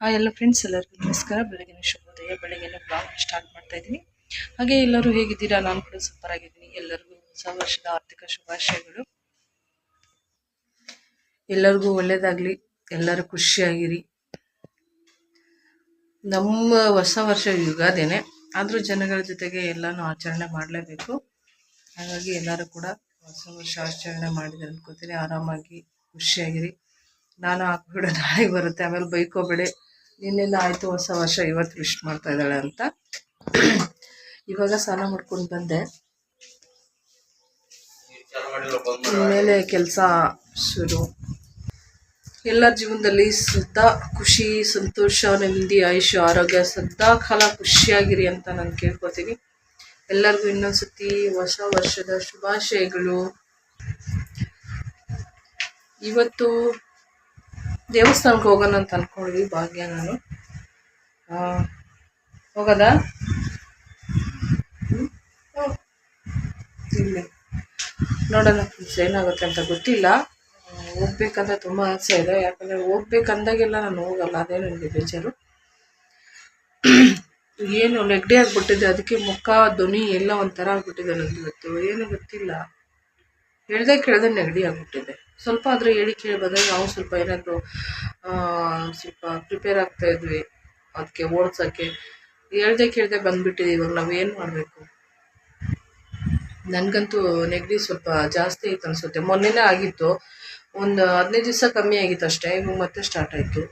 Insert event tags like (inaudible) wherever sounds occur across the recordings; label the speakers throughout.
Speaker 1: ಎಲ್ಲ ಫ್ರೆಂಡ್ಸ್ ಎಲ್ಲರಿಗೂ ನಮಸ್ಕಾರ. ಬೆಳಗಿನ ಶುಭೋದಯ. ಬೆಳಗ್ಗೆನೆ ಬ್ಲಾಗ್ ಸ್ಟಾರ್ಟ್ ಮಾಡ್ತಾ ಇದ್ದೀನಿ. ಹಾಗೆ ಎಲ್ಲರೂ ಹೇಗಿದ್ದೀರಾ? ನಾನು ಕೂಡ ಸೂಪರ್ ಆಗಿದ್ದೀನಿ. ಎಲ್ಲರಿಗೂ ಹೊಸ ವರ್ಷದ ಆರ್ಥಿಕ ಶುಭಾಶಯಗಳು. ಎಲ್ಲರಿಗೂ ಒಳ್ಳೇದಾಗ್ಲಿ. ಎಲ್ಲರೂ ಖುಷಿಯಾಗಿರಿ. ನಮ್ಮ ಹೊಸ ವರ್ಷ ಯುಗಾದೇನೆ. ಆದರೂ ಜನಗಳ ಜೊತೆಗೆ ಎಲ್ಲನೂ ಆಚರಣೆ ಮಾಡಲೇಬೇಕು. ಹಾಗಾಗಿ ಎಲ್ಲರೂ ಕೂಡ ಹೊಸ ವರ್ಷ ಆಚರಣೆ ಮಾಡಿದ್ರೆ ಅನ್ಕೋತೀನಿ. ಆರಾಮಾಗಿ ಖುಷಿಯಾಗಿರಿ. ನಾನು ಹಾಕ್ಬಿಡೋ ನಾಳೆ ಬರುತ್ತೆ. ಆಮೇಲೆ ಬೈಕೋಬೇಡಿ. ನಿನ್ನೆಲ್ಲ ಆಯಿತು, ಹೊಸ ವರ್ಷ ಇವತ್ತು ವಿಶ್ ಮಾಡ್ತಾ ಇದ್ದಾಳೆ ಅಂತ. ಇವಾಗ ಸ್ನಾನ ಮಾಡ್ಕೊಂಡು ಬಂದೆ. ಇನ್ಮೇಲೆ ಕೆಲಸ ಶುರು. ಎಲ್ಲರ ಜೀವನದಲ್ಲಿ ಸದಾ ಖುಷಿ, ಸಂತೋಷ, ನೆಮ್ಮದಿ, ಆಯುಷ್ಯ, ಆರೋಗ್ಯ ಸದಾ ಕಾಲ ಖುಷಿಯಾಗಿರಿ ಅಂತ ನಾನು ಕೇಳ್ಕೊತೀನಿ. ಎಲ್ಲರಿಗೂ ಇನ್ನೊಂದ್ಸತಿ ಹೊಸ ವರ್ಷದ ಶುಭಾಶಯಗಳು. ಇವತ್ತು ದೇವಸ್ಥಾನಕ್ಕೆ ಹೋಗೋಣ ಅಂತ ಅಂದ್ಕೊಂಡ್ವಿ ಭಾಗ್ಯ ನಾನು. ಹೋಗದ? ನೋಡೋಣ ಫ್ರೆಂಡ್ಸ್, ಏನಾಗುತ್ತೆ ಅಂತ ಗೊತ್ತಿಲ್ಲ. ಹೋಗ್ಬೇಕಂತ ತುಂಬ ಆಸೆ ಇದೆ. ಯಾಕಂದರೆ ಹೋಗ್ಬೇಕಂದಾಗೆಲ್ಲ ನಾನು ಹೋಗಲ್ಲ, ಅದೇ ನನಗೆ ಬೇಜಾರು. ಏನು ನೆಗಡಿ ಆಗಿಬಿಟ್ಟಿದೆ, ಅದಕ್ಕೆ ಮುಖ, ಧ್ವನಿ ಎಲ್ಲ ಒಂಥರ ಆಗಿಬಿಟ್ಟಿದೆ ನನಗೆ ಇವತ್ತು. ಏನು ಗೊತ್ತಿಲ್ಲ. ಹೇಳ್ದೆ ಕೇಳ್ದೆ ನೆಗಡಿ ಆಗ್ಬಿಟ್ಟಿದೆ. ಸ್ವಲ್ಪ ಆದರೂ ಹೇಳಿ ಕೇಳಿ ಬಂದರೆ ನಾವು ಸ್ವಲ್ಪ ಏನಾದರೂ ಸ್ವಲ್ಪ ಪ್ರಿಪೇರ್ ಆಗ್ತಾ ಇದ್ವಿ. ಅದಕ್ಕೆ ಓಡ್ಸೋಕ್ಕೆ ಹೇಳ್ದೆ ಕೇಳ್ದೆ ಬಂದ್ಬಿಟ್ಟಿದೆ ಇವಾಗ ನಾವು ಏನು ಮಾಡಬೇಕು? ನನಗಂತೂ ನೆಗಡಿ ಸ್ವಲ್ಪ ಜಾಸ್ತಿ ಆಯ್ತು ಅನಿಸುತ್ತೆ. ಮೊನ್ನೆನೇ ಆಗಿತ್ತು. ಒಂದು ಹದಿನೈದು ದಿವಸ ಕಮ್ಮಿ ಆಗಿತ್ತು ಅಷ್ಟೇ. ಇವಾಗ ಮತ್ತೆ ಸ್ಟಾರ್ಟ್ ಆಯಿತು.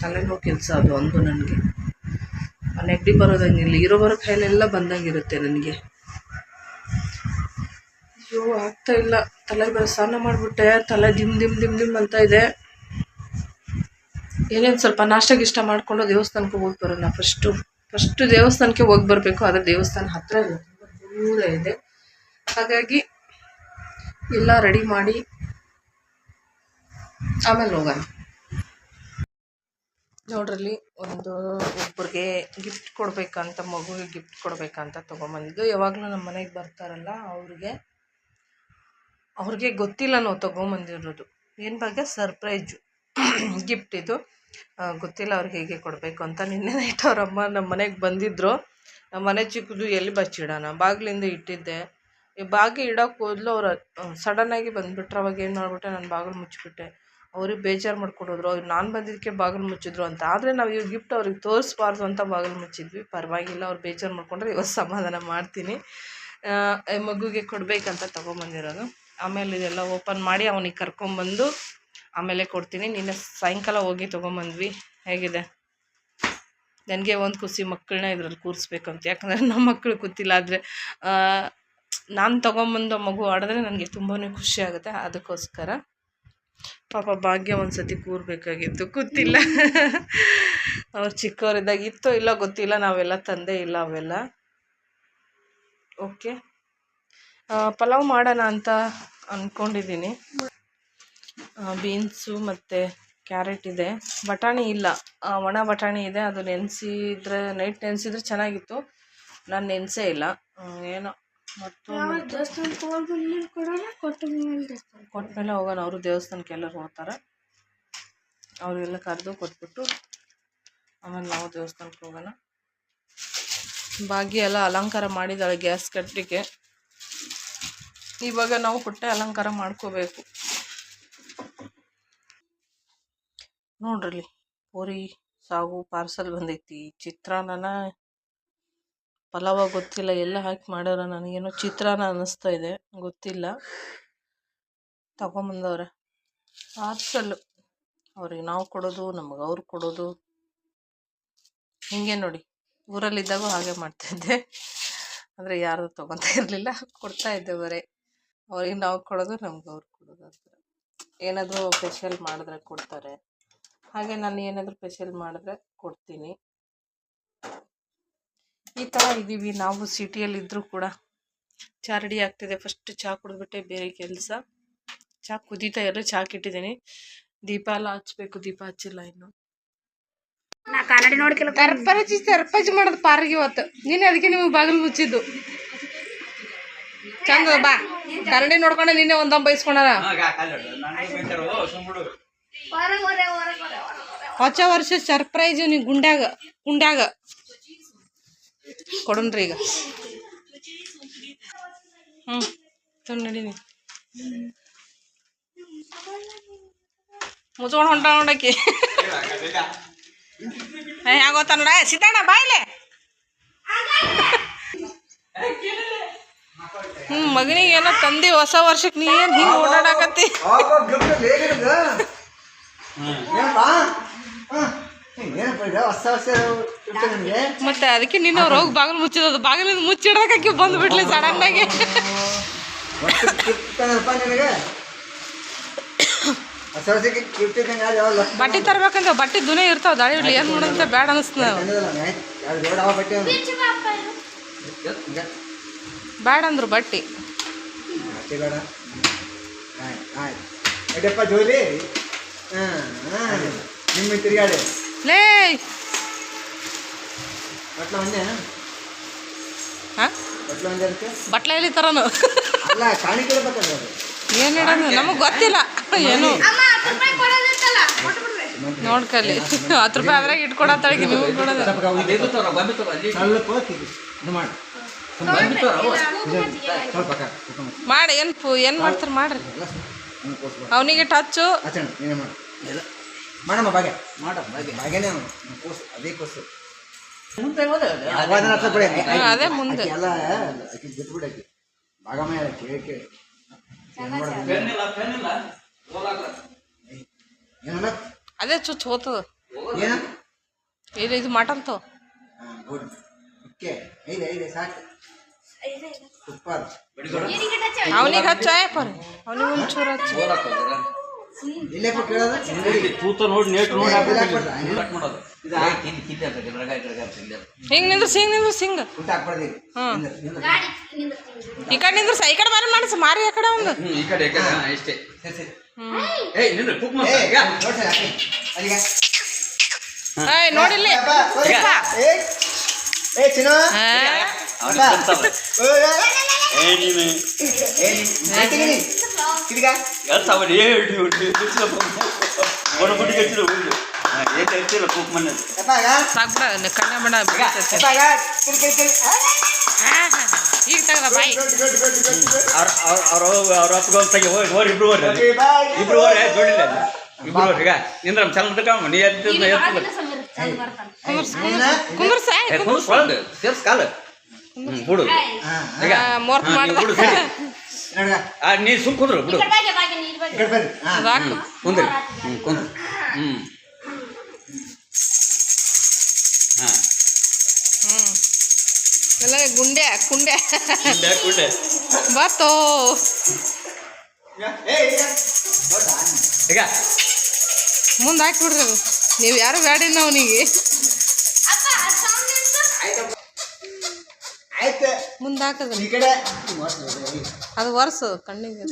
Speaker 1: ತಲೆನೋವು ಕೆಲಸ ಅದು ಒಂದು ನನಗೆ. ನೆಗಡಿ ಬರೋದಂಗಿಲ್ಲ ಇರೋ ಬರೋ ಕಾಯಿಲೆಲ್ಲ ಬಂದಂಗಿರುತ್ತೆ ನನಗೆ. ಅಯ್ಯೋ, ಆಗ್ತಾ ಇಲ್ಲ. ತಲೆ ಬೇರೆ ಸ್ನಾನ ಮಾಡಿಬಿಟ್ಟೆ, ತಲೆ ದಿಮ್ ದಿಮ್ ದಿಮ್ ದಿಮ್ ಅಂತ ಇದೆ. ಏನೇನು ಸ್ವಲ್ಪ ನಾಷ್ಟ ಗಿಷ್ಟ ಮಾಡಿಕೊಂಡು ದೇವಸ್ಥಾನಕ್ಕೆ ಹೋಗಿ ಬರೋಣ. ಫಸ್ಟು ಫಸ್ಟು ದೇವಸ್ಥಾನಕ್ಕೆ ಹೋಗಿ ಬರಬೇಕು, ಆದರೆ ದೇವಸ್ಥಾನ ಹತ್ತಿರ ಇಲ್ಲ. ದೂರ ಇದೆ. ಹಾಗಾಗಿ ಎಲ್ಲ ರೆಡಿ ಮಾಡಿ ಆಮೇಲೆ ಹೋಗೋಣ. ನೋಡ್ರಲ್ಲಿ ಒಂದು ಒಬ್ಬರಿಗೆ ಗಿಫ್ಟ್ ಕೊಡಬೇಕಂತ, ಮಗುವಿಗೆ ಗಿಫ್ಟ್ ಕೊಡಬೇಕಂತ ತೊಗೊಂಬಂದಿದ್ದು. ಯಾವಾಗಲೂ ನಮ್ಮ ಮನೆಗೆ ಬರ್ತಾರಲ್ಲ, ಅವ್ರಿಗೆ ಅವ್ರಿಗೆ ಗೊತ್ತಿಲ್ಲ ನಾವು ತಗೊಂಬಂದಿರೋದು ಏನು ಬಗ್ಗೆ ಸರ್ಪ್ರೈಜು ಗಿಫ್ಟ್ ಇದು. ಗೊತ್ತಿಲ್ಲ ಅವ್ರಿಗೆ ಹೇಗೆ ಕೊಡಬೇಕು ಅಂತ. ನಿನ್ನೆ ನೈಟ್ ಅವ್ರ ನಮ್ಮ ಮನೆಗೆ ಬಂದಿದ್ದರು ನಮ್ಮ ಮನೆ ಚಿಕ್ಕದು ಎಲ್ಲಿ ಬಚ್ಚಿಡೋಣ? ಬಾಗಿಲಿಂದ ಇಟ್ಟಿದ್ದೆ. ಈ ಬಾಗಿ ಇಡೋಕೆ ಹೋದ್ಲು ಅವ್ರು ಸಡನ್ನಾಗಿ ಬಂದುಬಿಟ್ರು. ಅವಾಗ ಏನು ಮಾಡಿಬಿಟ್ಟೆ? ನಾನು ಬಾಗಿಲು ಮುಚ್ಚಿಬಿಟ್ಟೆ. ಅವ್ರಿಗೆ ಬೇಜಾರು ಮಾಡ್ಕೊಡೋದ್ರು. ಅವ್ರು ನಾನು ಬಂದಿದ್ದಕ್ಕೆ ಬಾಗಿಲು ಮುಚ್ಚಿದ್ರು ಅಂತ. ಆದರೆ ನಾವು ಈ ಗಿಫ್ಟ್ ಅವ್ರಿಗೆ ತೋರಿಸ್ಬಾರ್ದು ಅಂತ ಬಾಗಿಲು ಮುಚ್ಚಿದ್ವಿ. ಪರವಾಗಿಲ್ಲ, ಅವ್ರು ಬೇಜಾರು ಮಾಡ್ಕೊಂಡ್ರೆ ಇವತ್ತು ಸಮಾಧಾನ ಮಾಡ್ತೀನಿ. ಮಗುಗೆ ಕೊಡಬೇಕಂತ ತೊಗೊಂಬಂದಿರೋದು. ಆಮೇಲೆ ಇದೆಲ್ಲ ಓಪನ್ ಮಾಡಿ ಅವನಿಗೆ ಕರ್ಕೊಂಬಂದು ಆಮೇಲೆ ಕೊಡ್ತೀನಿ. ನಿನ್ನೆ ಸಾಯಂಕಾಲ ಹೋಗಿ ತೊಗೊಂಬಂದ್ವಿ. ಹೇಗಿದೆ? ನನಗೆ ಒಂದು ಖುಷಿ ಮಕ್ಕಳನ್ನ ಇದ್ರಲ್ಲಿ ಕೂರಿಸ್ಬೇಕಂತ. ಯಾಕಂದರೆ ನಮ್ಮ ಮಕ್ಕಳು ಕೂತಿಲ್ಲ ಆದರೆ ನಾನು ತೊಗೊಂಬಂದು ಮಗು ಆಡಿದ್ರೆ ನನಗೆ ತುಂಬಾ ಖುಷಿ ಆಗುತ್ತೆ. ಅದಕ್ಕೋಸ್ಕರ ಪಾಪ ಭಾಗ್ಯ ಒಂದು ಸತಿ ಕೂರಬೇಕಾಗಿತ್ತು. ಕೂತಿಲ್ಲ ಅವ್ರು ಚಿಕ್ಕವರಿದ್ದಾಗ ಇತ್ತೋ ಇಲ್ಲ ಗೊತ್ತಿಲ್ಲ. ನಾವೆಲ್ಲ ತಂದೆ ಇಲ್ಲ ಅವೆಲ್ಲ. ಓಕೆ. ಪಲಾವ್ ಮಾಡೋಣ ಅಂತ ಅಂದ್ಕೊಂಡಿದ್ದೀನಿ ಬೀನ್ಸು ಮತ್ತು ಕ್ಯಾರೆಟ್ ಇದೆ. ಬಟಾಣಿ ಇಲ್ಲ. ಒಣ ಬಟಾಣಿ ಇದೆ. ಅದು ನೆನೆಸಿದ್ರೆ ನೈಟ್ ನೆನೆಸಿದ್ರೆ ಚೆನ್ನಾಗಿತ್ತು. ನಾನು ನೆನೆಸೇ ಇಲ್ಲ. ಏನೋ. ಮತ್ತು ಕೊಟ್ಮೇಲೆ ಹೋಗೋಣ. ಅವರು ದೇವಸ್ಥಾನಕ್ಕೆ ಎಲ್ಲರೂ ಹೋಗ್ತಾರೆ. ಅವರೆಲ್ಲ ಕರೆದು ಕೊಟ್ಬಿಟ್ಟು ಆಮೇಲೆ ನಾವು ದೇವಸ್ಥಾನಕ್ಕೆ ಹೋಗೋಣ. ಭಾಗ್ಯ ಎಲ್ಲ ಅಲಂಕಾರ ಮಾಡಿದ್ದಾಳೆ ಗ್ಯಾಸ್ ಕಟ್ಟಲಿಕ್ಕೆ ಇವಾಗ ನಾವು ಹೊಟ್ಟೆ ಅಲಂಕಾರ ಮಾಡ್ಕೋಬೇಕು. ನೋಡ್ರಲ್ಲಿ ಪೂರಿ, ಸಾಗು, ಪಾರ್ಸಲ್ ಬಂದೈತಿ. ಚಿತ್ರಾನ್ನ ಪಲಾವ ಗೊತ್ತಿಲ್ಲ, ಎಲ್ಲ ಹಾಕಿ ಮಾಡ್ಯಾರ ನನಗೇನೋ ಚಿತ್ರಾನ್ನ ಅನ್ನಿಸ್ತಾ ಇದೆ, ಗೊತ್ತಿಲ್ಲ. ತಗೊಂಬಂದವ್ರೆ. ಪಾರ್ಸಲ್ ಅವ್ರಿಗೆ ನಾವು ಕೊಡೋದು, ನಮಗೆ ಅವ್ರು ಕೊಡೋದು. ಹಿಂಗೆ ನೋಡಿ, ಊರಲ್ಲಿದ್ದಾಗೂ ಹಾಗೆ ಮಾಡ್ತಾಯಿದ್ದೆ ಅಂದರೆ ಯಾರು ತೊಗೊತಾ ಇರಲಿಲ್ಲ, ಕೊಡ್ತಾ ಇದ್ದೆ ಅವ್ರಿಗೆ ನಾವು ಕೊಡೋದು ನಮ್ಗೆ ಅವ್ರು ಕೊಡೋದು ಆ ಥರ. ಏನಾದರೂ ಸ್ಪೆಷಲ್ ಮಾಡಿದ್ರೆ ಕೊಡ್ತಾರೆ. ಹಾಗೆ ನಾನು ಏನಾದರೂ ಸ್ಪೆಷಲ್ ಮಾಡಿದ್ರೆ ಕೊಡ್ತೀನಿ. ಈ ಥರ ಇದ್ದೀವಿ ನಾವು ಸಿಟಿಯಲ್ಲಿ ಇದ್ದರೂ ಕೂಡ ಚಾ ರೆಡಿ ಆಗ್ತಿದೆ. ಫಸ್ಟ್ ಚಹಾ ಕುಡಿದ್ಬಿಟ್ಟೆ ಬೇರೆ ಕೆಲಸ. ಚಹಾ ಕುದೀತಾ ಇರೋ ಚಹಾ ಇಟ್ಟಿದ್ದೀನಿ ದೀಪ ಎಲ್ಲ ಹಚ್ಬೇಕು. ದೀಪ ಹಚ್ಚಿಲ್ಲ ಇನ್ನು.
Speaker 2: ನಾ ಕನ್ನಡಿ ನೋಡ್ಕೆಲ್ಲ
Speaker 1: ಮಾಡೋದು ಪಾರ್ಗೆ ಇವತ್ತು. ನೀನು ಅದಕ್ಕೆ ನಿಮಗೆ ಬಾಗಿಲು ಮುಚ್ಚಿದ್ದು. ಚಂದ ಬಾ. ಕರಡಿ ನೋಡ್ಕೊಂಡೆ ನಿನ್ನೆ ಒಂದೊಂದು ಬೈಸ್ಕೊಂಡಾರ. ಹೊಸ ವರ್ಷ ಸರ್ಪ್ರೈಸ್ ನೀ ಗುಂಡ್ಯಾಗ ಗುಂಡ್ಯಾಗ. ಕೊಡನ್ರಿ ಈಗ. ಹ್ಞೂ ನಡಿ ನಡೀನಿ. ಮುಚ್ಕೊಂಡು ಹೊಂಟ ಹೊಂಡಕ್ಕೆ ಹೆಂಗೋತ ನೋಡ? ಸಿದ್ದಣ್ಣ ಬಾಯ್ಲೆ (laughs) ಹ್ಞೂ ಮಗನಿಗೆ ಏನೋ ತಂದಿ ಹೊಸ ವರ್ಷಕ್ಕೆ ನೀ ಏನ್ ಹಿಂಗ್ ಓಡಾಡಕತ್ತಿ? ಮತ್ತೆ ಅದಕ್ಕೆ ನಿನ್ನ ರೋಗ ಹೋಗಿ ಬಾಗಿಲು ಮುಚ್ಚಿದ ಬಾಗಿಲಿಂದ ಮುಚ್ಚಿಡೋಕೆ ಬಂದು ಬಿಡ್ಲಿ ಸಡನ್ ಆಗಿ. ಬಟ್ಟೆ ತರ್ಬೇಕಂದ್ರೆ ಬಟ್ಟೆ ದುನೇ ಇರ್ತಾವ. ದಾಳಿ ಇಡ್ಲಿ ಏನು ಮಾಡೋದಂತ ಬೇಡ ಅನಿಸ್ತದ.
Speaker 3: ಅದು?
Speaker 1: ಬೇಡ ಅಂದ್ರು ಬಟ್ಟಿ ಲೇ
Speaker 3: ಬಟ್ಲ ಒಂದೇ
Speaker 1: ಹಾಂ
Speaker 3: ಬಟ್ಲ ಒಂದೇ
Speaker 1: ಬಟ್ಲ ಎಲ್ಲಿ ತರನು ಏನು ನಮಗೆ ಗೊತ್ತಿಲ್ಲ ಏನು ನೋಡ್ಕಲ್ಲಿ ಹತ್ತು ರೂಪಾಯಿ ಅದ್ರಾಗ ಇಟ್ಕೊಡತ್ತಳಿಗೆ ನೀವು ಕೊಡೋದು
Speaker 3: ಮಾಡಿ
Speaker 1: ಏನು ಪು ಏನು ಮಾಡ್ತಾರೆ ಮಾಡ್ರಿ. ಅವನಿಗೆ ಟಚ್ಚು
Speaker 3: ಮಾಡಮ್ಮ ಬಾಗೆ. ಮಾಡ ಬಾಗೇನೆ ಅದೇ ಕೂಸು.
Speaker 1: ಮುಂದೆ.
Speaker 3: ಎಲ್ಲ
Speaker 1: ಅದೇ ಚುಚ್ಚು ಹೋತದ.
Speaker 3: ಏನ?
Speaker 1: ಇದು ಇದು ಮಟನ್ತು
Speaker 3: ಓಕೆ ಐದೆ ಐದೆ ಸಾಕು. ಸೂಪರ್
Speaker 1: ಅವನಿಗೆ ಹಚ್ಚ ಪರ್ ಅವನಿಗೆ ಒಂಚೂರು ಹಚ್ಚು.
Speaker 3: ಇಲ್ಲೇ ಕೊಟ್ಟು ಕೇಳೋದು ಇಲ್ಲಿ
Speaker 4: ತೂತ ನೋಡಿ ನೇಟ್ ನೋಡಿ ಮಾಡೋದು?
Speaker 1: ಹಿಂಗೆ ನಿಂದ್ರಸ್ ಹಿಂಗೆ ನಿಂದ್ರಸ್ ಹಿಂಗೆ. ಈ ಕಡೆ ನಿಂದ್ರಸ್ ಈ ಕಡೆ ಬಾರಿ ಮಾಡಿಸ್ ಮಾರಿ ಆ ಕಡೆ ಒಂದು.
Speaker 4: ಈ ಕಡೆ ಇಷ್ಟೇ. ನಿಂದ್ರೆ ಕುಕ್.
Speaker 1: ಏಯ್ ನೋಡಿಲ್ಲಿ.
Speaker 3: ಅಪ್ಪ, ಓಯ್.
Speaker 1: ಅಪ್ಪ.
Speaker 3: ಏ, ಏ, ಚಿನ್ನು.
Speaker 1: ಹಾ?
Speaker 4: ಅವನಿಗೆ ಗೊತ್ತಲ್ಲ.
Speaker 3: ಓಯ್, ಓಯ್, ಓಯ್.
Speaker 4: ಏ ನೀನು
Speaker 3: ಏ, ನೀ- ನೀ ತೆಗೀರಿ. ಕಿಡಿಗ.
Speaker 4: ಎರಡು ಸಾವಿರ ಏಳು ಬುಡಿ ಕಚ್ಚಿಲ್ಲ ಹೋಗಿ ಏನ್ ಹೇಳ್ತಿಲ್ಲ ಕುಕ್ ಮಣ್ಣದು
Speaker 3: ಯಪ್ಪ, ಆಗ.
Speaker 1: ಸಾಕ್ ಬಿಡ ಕಣ್ಣ ಬಣ್ಣ ಬಿಡ್ತೈತೆ.
Speaker 3: ಯಪ್ಪ, ಆಗ. ಕಿಡಿ, ಕಿಡಿ, ಕಿಡಿ. ಆ,
Speaker 1: ಹಾ, ಹಾ. ಈಗ ತೆಗ್ದ ಬಾಯಿ
Speaker 3: good, good, good, good, good.
Speaker 4: ಅವ್ರ ಅವ್ರ ಅವ್ರ ಅಪ್ಪಗೊಂದು ತೆಗಿ ಹೋಗಿ ಹೋರಿ ಇಬ್ರು ಹೋರಿ
Speaker 3: ಓಕೆ, ಬಾಯ್.
Speaker 4: ಇಬ್ರು ಹೋರಿ ಜೋಡಿಲ್ಲ ಇಬ್ರು ಹೋರಿ ಈಗ ನಿಂದ್ರ ಚಂದ ತಗೊಂಬ ನೀ ಎದ್ದು ಎದ್ದು
Speaker 1: ಕುಂದ್ರಸ್
Speaker 4: ಸೇರ್ಸ್ ಕಾಲ. ಬಿಡು. ಈಗ.
Speaker 1: ಮೋರ್ತ್
Speaker 4: ನೀ ಸುಮ್ ಕುಂದ್ರು ಬಿಡು. ಕುಂದ್ರಿ. ಹ್ಮ್ ಕುಂದ್ರು. ಹ್ಮ್. ಹಾ.
Speaker 1: ಹ್ಮ್. ಎಲ್ಲ ಗುಂಡೆ ಕುಂಡೆ.
Speaker 4: ಕುಂಡೆ.
Speaker 1: ಬರ್ತೋ
Speaker 3: ಈಗ,
Speaker 1: ಮುಂದೆ ಹಾಕ್ಬಿಡ್ರಿ ಅದು. ನೀವು ಯಾರು ಬ್ಯಾಡಿನ ಅವನಿಗೆ?
Speaker 3: ಆಯ್ತಪ್ಪ. ಆಯ್ತು.
Speaker 1: ಮುಂದೆ ಹಾಕದ
Speaker 3: ಈ ಕಡೆ.
Speaker 1: ಅದು ಒರ್ಸು ಕಣ್ಣಿಗೆ.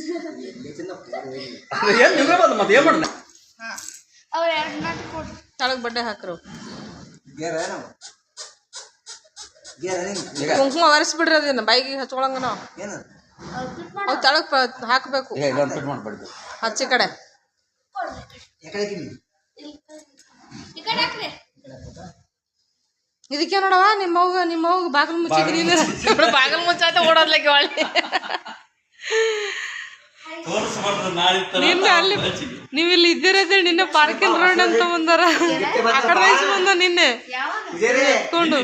Speaker 1: ತಳಗ್ ಬಡ್ಡೆ ಹಾಕ್ರು. ಕುಂಕುಮ ಒರೆಸ್ಬಿಡ್ರಿ ಅದನ್ನ ಬೈಗಿಗೆ ಹಚ್ಕೊಳಂಗ ನಾವು.
Speaker 3: ಏನು
Speaker 1: ಅವು ತಳಗ್ ಹಾಕಬೇಕು. ಹಚ್ಚಿ ಕಡೆ. ಇದಕ್ಕೆ ನೋಡವ ನಿಮ್ಮ ಅವ್ಗ ನಿಮ್ಮ ಅವ್ಗ ಬಾಗಿಲು ಮುಚ್ಚಿದ್ರಿ ಬಾಗಲ್ ಮುಚ್ಚಾತ ಓಡೋದ್ಲಕ್ಕೆ ಒಳ್ಳೆ. ನಿನ್ನ ಅಲ್ಲಿ ನೀವು ಇಲ್ಲಿ ಇದ್ದೀರದೆ ನಿನ್ನೆ ಪಾರ್ಕಿಂಗ್ ರೋಡ್ ಅಂತ ಬಂದಾರ. ಆ ಕಡೆ ವಯಸ್ಸು ಬಂದ ನಿನ್ನೆ? ಕೊಂಡು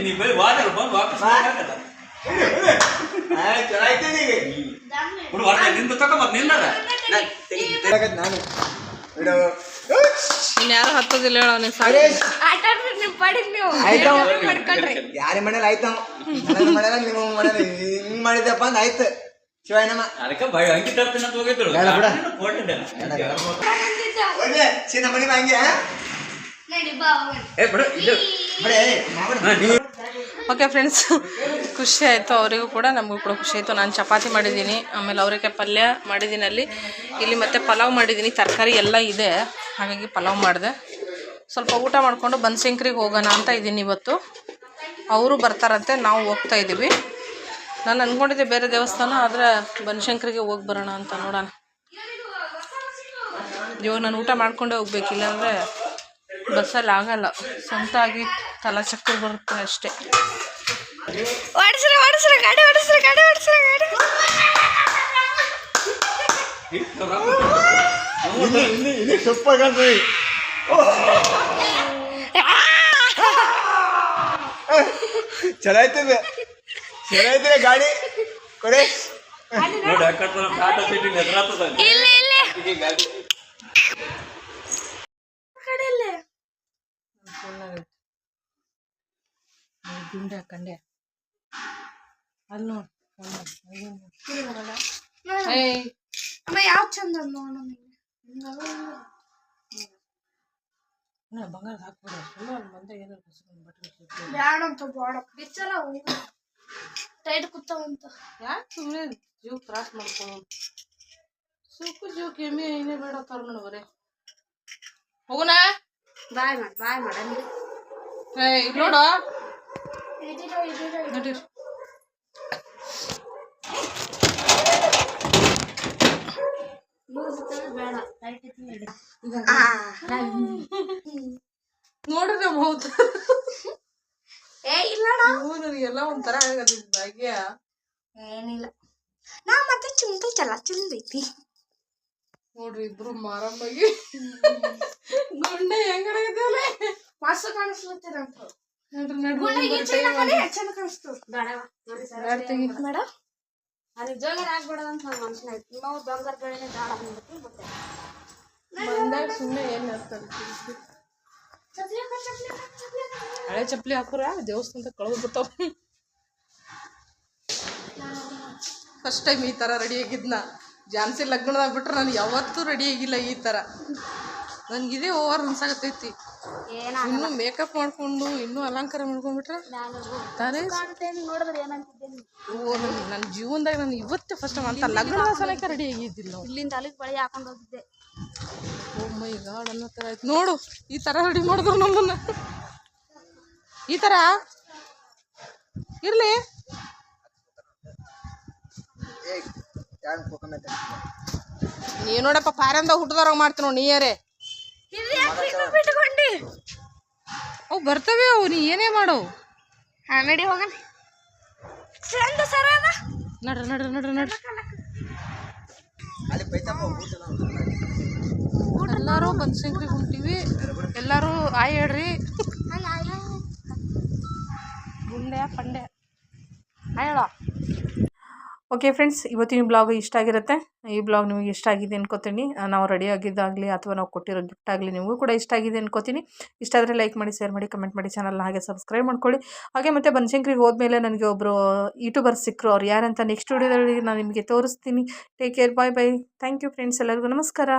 Speaker 3: ನಾನು. ಬಿಡು
Speaker 1: ಇನ್ನು ಯಾರು ಹತ್ತೋದಿಲ್ಲ ಹೇಳ ಅವನಿಗೆ ಸಾಕು
Speaker 3: ಹರೇಶ್
Speaker 2: ನೀವು
Speaker 3: ಆಯ್ತು ಯಾರ ಮನೇಲಿ ಆಯ್ತು ನನ್ನ ಮನೇಲಿ ನಿಮ್ಮ ಮನೇಲಿ ಹಿಂಗ್ ಮಾಡಿದಪ್ಪ ಅಂದ್ ಆಯ್ತು ಶಿವಾಯನಮ್ಮ
Speaker 4: ಅದಕ್ಕೆ ಭಯ ಅಂಕಿ ತರ್ತೀನಿ ಅಂತ ಹೋಗಿದ್ರು
Speaker 3: ಬೇಡ ಬಿಡ.
Speaker 4: ಕೊಟ್ಟಿದ್ದೆ
Speaker 3: ಒಳ್ಳೆ ಚಿನ್ನ ಮನೆ ಹಂಗೆ ಆ?
Speaker 4: ಏ ಬಿಡು ಇದು
Speaker 3: ಬರೇ ಮಾವನ
Speaker 4: ಹಾ, ನೀವು
Speaker 1: ಓಕೆ ಫ್ರೆಂಡ್ಸ್ ಖುಷಿ ಆಯಿತು ಅವರಿಗೂ ಕೂಡ, ನಮಗೂ ಕೂಡ ಖುಷಿ ಆಯಿತು. ನಾನು ಚಪಾತಿ ಮಾಡಿದ್ದೀನಿ, ಆಮೇಲೆ ಅವರಿಗೆ ಪಲ್ಯ ಮಾಡಿದ್ದೀನಿ ಅಲ್ಲಿ ಇಲ್ಲಿ ಮತ್ತೆ ಪಲಾವ್ ಮಾಡಿದ್ದೀನಿ, ತರಕಾರಿ ಎಲ್ಲ ಇದೆ. ಹಾಗಾಗಿ ಪಲಾವ್ ಮಾಡಿದೆ. ಸ್ವಲ್ಪ ಊಟ ಮಾಡಿಕೊಂಡು ಬನ್ಸಿಂಕ್ರಿಗೆ ಹೋಗೋಣ ಅಂತ ಇದ್ದೀನಿ ಇವತ್ತು. ಅವರು ಬರ್ತಾರಂತೆ, ನಾವು ಹೋಗ್ತಾ ಇದ್ದೀವಿ. ನಾನು ಅಂದ್ಕೊಂಡಿದ್ದೆ ಬೇರೆ ದೇವಸ್ಥಾನ, ಆದರೆ ಬನಶಂಕರಿಗೆ ಹೋಗಿ ಬರೋಣ ಅಂತ ನೋಡೋಣ. ಇವಾಗ ನಾನು ಊಟ ಮಾಡ್ಕೊಂಡೇ ಹೋಗ್ಬೇಕು, ಇಲ್ಲಾಂದರೆ ಬಸ್ಸಲ್ಲಿ ಆಗಲ್ಲ. ಸ್ವಂತ ಆಗಿ ತಲಾ ಬರುತ್ತೆ ಅಷ್ಟೇ.
Speaker 2: ಓಡಿಸ್ರಿ ಓಡಿಸ್ರ ಗಾಡಿ ಓಡಿಸ್ರ ಗಾಡಿ ಓಡಿಸ್ರ ಗಾಡಿ.
Speaker 3: ಸೊಪ್ಪಾಗಂದ್ರಿ (laughs) ಚಲೋ ಆಯ್ತದ ಚಲೋ ಐತ್ರಿ ಗಾಡಿ. ಕೊಡೆ.
Speaker 4: ನೋಡಿ ಅಕ್ಕತ್ತ ಟಾಟಾ ಸಿಟಿ ಹೆಸರಾತದ
Speaker 2: ಇಲ್ಲಿ ಇಲ್ಲಿ.
Speaker 4: ಗಾಡಿ.
Speaker 2: ಕಡೆ ಇಲ್ಲಿ.
Speaker 1: ಗುಂಡೆ ಹಾಕಂಡೆ ಅಲ್ಲಿ ನೋಡಿ
Speaker 2: ಅಮ್ಮ ಯಾವ ಚಂದ
Speaker 1: ನೋಡ ಬಂಗಾರ ಹಾಕ್ಬಿಡು. ಸುಮ್ಮನೆ ಅಲ್ಲಿ ಏನಾರು ಕಸ್ಕೊಂಡು ಬಟ್ಟೆ
Speaker 2: ಬ್ಯಾಡ ಅಂತ ಬಾಡ. ಬಿಚ್ಚಲ್ಲ ಟೈಟ್ ಕೂತಾವಂತ
Speaker 1: ಯಾಕೆ ಸುಮ್ಮನೆ ಜೀವ ತ್ರಾಸ ಮಾಡ್ಕೊಳ್ಳೋದು ಸುಕ್ಕು ಜೀವಕ್ಕೆ ಎಮ್ಮೆ ಏನೇ ಬೇಡ ತರ ನೋಡು ಬರೇ. ಹೋಗುಣ
Speaker 2: ಬಾಯ್ ಮಾಡಿ ಬಾಯ್ ಮಾಡ
Speaker 1: ನೋಡು. ನಡೀರಿ
Speaker 2: ಬೇಡ ಟೈಟ್ ಇತ್ತು
Speaker 1: ನೋಡ್ರಿ ನಮ್ಮ ಹೌದು.
Speaker 2: ಏ ಇಲ್ಲ
Speaker 1: ನೀವು ನನಗೆಲ್ಲ ಒಂಥರ ಆಗದಿದ್ ಭಾಗ್ಯ
Speaker 2: ಏನಿಲ್ಲ. ನಾ ಮತ್ತೆ ಚುಂತೈತಲ್ಲ ಚಂದೈತಿ
Speaker 1: ನೋಡ್ರಿ ಇಬ್ರು ಮಾರಮ್ಮಗೆ. ಗುಂಡೆ ಹೆಂಗಡಗದಲ್ಲ
Speaker 2: ಮಸ್ತ್ ಕಾಣಿಸ್ಲತ್ತೀರಂತ
Speaker 1: ನೋಡ್ರಿ ನಡ್ರಿ
Speaker 2: ಚಂದ ಕಾಣಿಸ್ತು ಬೇಡವಾ ಬೇಡ ಅದು ಜೋಗ ಆಗ್ಬೇಡ ಅಂತ ನನ್ನ ಮನುಷ್ಯನ ಆಯ್ತು ನಾವು ಬಂಗಾರ ಬೆಳೆನೇ ಬೇಡ ಅಂದ್ಬಿಟ್ಟು ಬಿಟ್ಟೆ
Speaker 1: ಬಂದಾಗ ಸುಮ್ಮನೆ ಏನು. ಹಳೆ ಚಪ್ಪಲಿ ಹಾಕುರ? ದೇವಸ್ಥಾನದ ಕಳೆದು ಬಿಡ್ತಾವ ಫಸ್ಟ್ ಟೈಮ್ ಈ ಥರ ರೆಡಿ ಆಗಿದ್ನ. ಜಾನ್ಸಿ ಲಗ್ನದಾಗ ಬಿಟ್ರೆ ನಾನು ಯಾವತ್ತೂ ರೆಡಿ ಆಗಿಲ್ಲ ಈ ಥರ ನನಗಿದೇ ಓವರ್ ಅನ್ಸಾಕತ್ತೈತಿ.
Speaker 2: ಏನ
Speaker 1: ಇನ್ನೂ ಮೇಕಪ್ ಮಾಡಿಕೊಂಡು, ಇನ್ನೂ ಅಲಂಕಾರ ಮಾಡ್ಕೊಂಡ್ಬಿಟ್ರೆ ತಾನೇ ಓ ನನ್ನ ನನ್ನ ಜೀವನದಾಗ ನಾನು ಇವತ್ತೇ ಫಸ್ಟ್ ಟೈಮ್ ಅಂತ ಲಗ್ನ ಸಲಕ್ಕೆ ರೆಡಿ ಆಗಿದ್ದಿಲ್ಲ.
Speaker 2: ಇಲ್ಲಿಂದ ಅಲ್ಲಿಗೆ ಬಳಿ ಹಾಕೊಂಡು ಹೋಗಿದ್ದೆ.
Speaker 1: ಓ ಮೈ ಗಾಡ್ ಅನ್ನೋ ಥರ ಆಯ್ತು. ನೋಡು ಈ ಥರ ರೆಡಿ ಮಾಡಿದ್ರು ನಮ್ಮನ್ನ. ಈ ಥರ? ಇರಲಿ. ನೀ ನೋಡಪ್ಪ ಪಾರಂದ ಹುಟ್ಟದವ್ರಾಗ ಮಾಡ್ತೀನಿ ನೋಡಿ ನೀಯರೇ.
Speaker 2: ಬಿಟ್ಕೊಂಡಿ?
Speaker 1: ಅವು ಬರ್ತವೆ ಅವು ನೀ ಏನೇ ಮಾಡವು.
Speaker 2: ಹಾಂ ನಡಿ ಹೋಗಣ. ಚಂದ ಸರ ಅದ
Speaker 1: ನಡ್ರಿ ನಡ್ರಿ ನಡ್ರಿ ನಡ್ರಿ. ಎಲ್ಲರೂ ಬನಶಂಕರಿಗೆ ಹೊಂಟೀವಿ ಎಲ್ಲರೂ ಆಯ್ ಹೇಳ್ರಿ. ಗುಂಡೆ ಪಂಡೆ ಹೇಳೋ. ಓಕೆ ಫ್ರೆಂಡ್ಸ್ ಇವತ್ತಿನ ಬ್ಲಾಗ್ ಇಷ್ಟ ಆಗಿರುತ್ತೆ. ಈ ಬ್ಲಾಗ್ ನಿಮಗೆ ಇಷ್ಟ ಆಗಿದೆ ಅನ್ಕೋತೀನಿ. ನಾವು ರೆಡಿ ಆಗಿದ್ದಾಗಲಿ ಅಥವಾ ನಾವು ಕೊಟ್ಟಿರೋ ಗಿಫ್ಟ್ ಆಗಲಿ ನಿಮಗೂ ಕೂಡ ಇಷ್ಟ ಆಗಿದೆ ಅನ್ಕೋತೀನಿ. ಇಷ್ಟ ಆದರೆ ಲೈಕ್ ಮಾಡಿ ಶೇರ್ ಮಾಡಿ ಕಮೆಂಟ್ ಮಾಡಿ ಚಾನಲ್ನ ಹಾಗೆ ಸಬ್ಸ್ಕ್ರೈಬ್ ಮಾಡ್ಕೊಳ್ಳಿ. ಹಾಗೆ ಮತ್ತು ಬನಶಂಕರಿಗೆ ಹೋದ್ಮೇಲೆ ನನಗೆ ಒಬ್ಬರು ಯೂಟ್ಯೂಬರ್ ಸಿಕ್ಕರು ಅವ್ರು ಯಾರಂತ ನೆಕ್ಸ್ಟ್ ವಿಡಿಯೋದಲ್ಲಿ ನಾನು ನಿಮಗೆ ತೋರಿಸ್ತೀನಿ. Take care bye bye thank you friends ಎಲ್ಲರಿಗೂ ನಮಸ್ಕಾರ.